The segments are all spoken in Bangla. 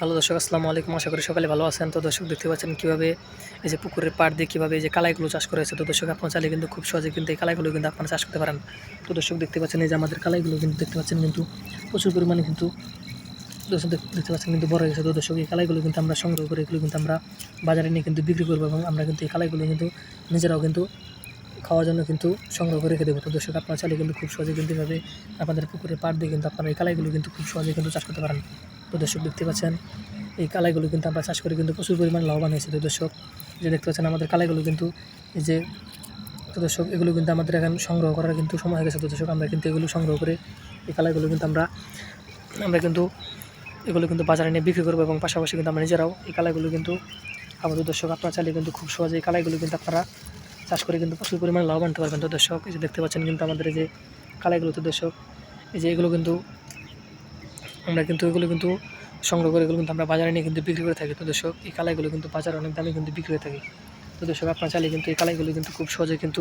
হ্যালো দর্শক, আসসালামু আলাইকুম। আশা করি সকালে ভালো আছেন। তো দর্শক, দেখতে পাচ্ছেন কীভাবে এই যে পুকুরের পাড় দিয়ে কীভাবে এই যে কালাইগুলো চাষ করা হয়েছে। তো দর্শক, আপনার চাইলে কিন্তু খুব সহজে কিন্তু এই কালাইগুলো কিন্তু আপনারা চাষ করতে পারেন। তো দর্শক, দেখতে পাচ্ছেন এই যে আমাদের কালাইগুলো কিন্তু দেখতে পাচ্ছেন কিন্তু প্রচুর পরিমাণে কিন্তু দর্শক দেখতে পাচ্ছেন কিন্তু বড় হয়েছে তো দর্শক, এই কালাইগুলো কিন্তু আমরা সংগ্রহ করে এগুলো কিন্তু আমরা বাজারে নিয়ে কিন্তু বিক্রি করব এবং আমরা কিন্তু এই কালাইগুলো কিন্তু নিজেরাও কিন্তু খাওয়ার জন্য কিন্তু সংগ্রহ করে রেখে দেবো। তো দর্শক, আপনারা চাইলে কিন্তু খুব সহজে কিন্তু এভাবে আপনাদের পুকুরের পাড় দিয়ে কিন্তু আপনারা এই কালাইগুলো কিন্তু খুব সহজে কিন্তু চাষ করতে পারেন। তো দর্শক দেখতে পাচ্ছেন, এই কালাইগুলো কিন্তু আমরা চাষ করে কিন্তু প্রচুর পরিমাণ লাভবান হয়েছে তো দর্শক। যে দেখতে পাচ্ছেন আমাদের কালাইগুলো কিন্তু, এই যে তো দর্শক, এগুলো কিন্তু আমাদের এখন সংগ্রহ করার কিন্তু সময় হয়ে গেছে তো দর্শক, আমরা কিন্তু এগুলো সংগ্রহ করে এই কালাইগুলো কিন্তু আমরা আমরা কিন্তু এগুলো কিন্তু বাজারে নিয়ে বিক্রি করব এবং পাশাপাশি কিন্তু আমরা নিজেরাও এই কালাইগুলো কিন্তু আমাদের দর্শক, আপনারা চাইলে কিন্তু খুব সহজে এই কালাইগুলো কিন্তু আপনারা চাষ করে কিন্তু প্রচুর পরিমাণে লাভবান হতে পারবেন তো দর্শক। এই যে দেখতে পাচ্ছেন কিন্তু আমাদের এই যে কালাইগুলো তো দর্শক, এই যে এগুলো কিন্তু আমরা কিন্তু এগুলো কিন্তু সংগ্রহ করে এগুলো কিন্তু আমরা বাজারে নিয়ে কিন্তু বিক্রি করে থাকি। তো দর্শক, এই কালাইগুলো কিন্তু বাজারে অনেক দামে কিন্তু বিক্রি হয়ে থাকে। তো দর্শক, আপনার চাইলে কিন্তু এই কালাইগুলো কিন্তু খুব সহজে কিন্তু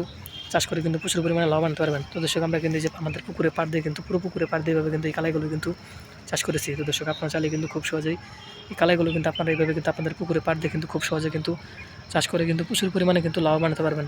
চাষ করে কিন্তু প্রচুর পরিমাণে লাভ আনতে পারবেন। তো দর্শক, আমরা কিন্তু যে আমাদের পুকুরে পাড় দিয়ে কিন্তু পুরো পুকুরে পাড় দিয়ে কিন্তু এই কালাইগুলো কিন্তু চাষ করেছি। তো দর্শক, আপনার চাইলে কিন্তু খুব সহজেই এই কালাইগুলো কিন্তু আপনারা এইভাবে কিন্তু আপনাদের পুকুরে পাড় দিয়ে কিন্তু খুব সহজে কিন্তু চাষ করে কিন্তু প্রচুর পরিমাণে কিন্তু লাভ আনতে পারবেন।